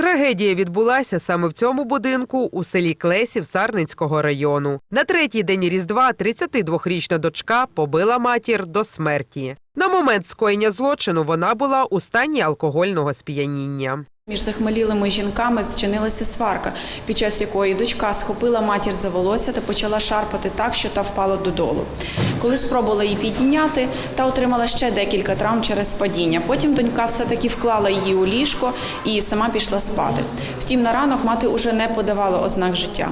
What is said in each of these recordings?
Трагедія відбулася саме в цьому будинку у селі Клесів Сарницького району. На третій день Різдва 32-річна дочка побила матір до смерті. На момент скоєння злочину вона була у стані алкогольного сп'яніння. Між захмелілими жінками зчинилася сварка, під час якої дочка схопила матір за волосся та почала шарпати так, що та впала додолу. Коли спробувала її підняти, та отримала ще декілька травм через падіння. Потім донька все-таки вклала її у ліжко і сама пішла спати. Втім, на ранок мати уже не подавала ознак життя.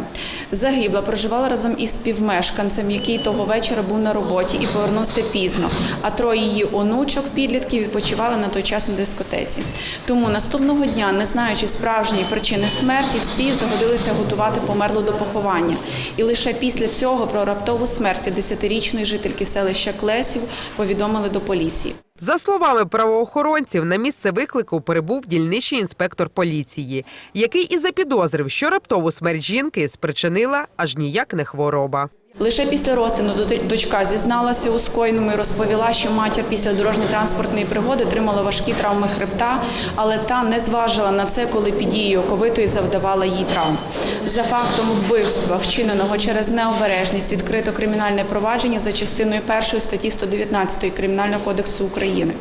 Загибла проживала разом із співмешканцем, який того вечора був на роботі і повернувся пізно. А троє її онучок, підлітків, відпочивали на той час на дискотеці. Тому наступного дня, не знаючи справжньої причини смерті, всі загодилися готувати померлу до поховання. І лише після цього про раптову смерть 50-річної жительки селища Клесів повідомили до поліції. За словами правоохоронців, на місце виклику прибув дільничий інспектор поліції, який і запідозрив, що раптову смерть жінки спричинила аж ніяк не хвороба. Лише після розтину дочка зізналася у скоєному і розповіла, що матір після дорожньо-транспортної пригоди отримала важкі травми хребта, але та не зважила на це, коли під дією оковитої завдавала їй травм. За фактом вбивства, вчиненого через необережність, відкрито кримінальне провадження за частиною 1 статті 119 Кримінального кодексу України.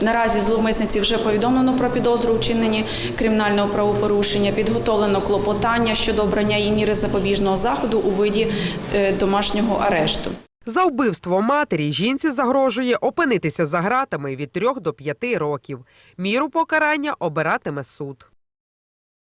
Наразі зловмисниці вже повідомлено про підозру вчиненні кримінального правопорушення, підготовлено клопотання щодо обрання і міри запобіжного заходу у виді е, домашнього арешту. За вбивство матері жінці загрожує опинитися за ґратами від 3 до 5 років. Міру покарання обиратиме суд.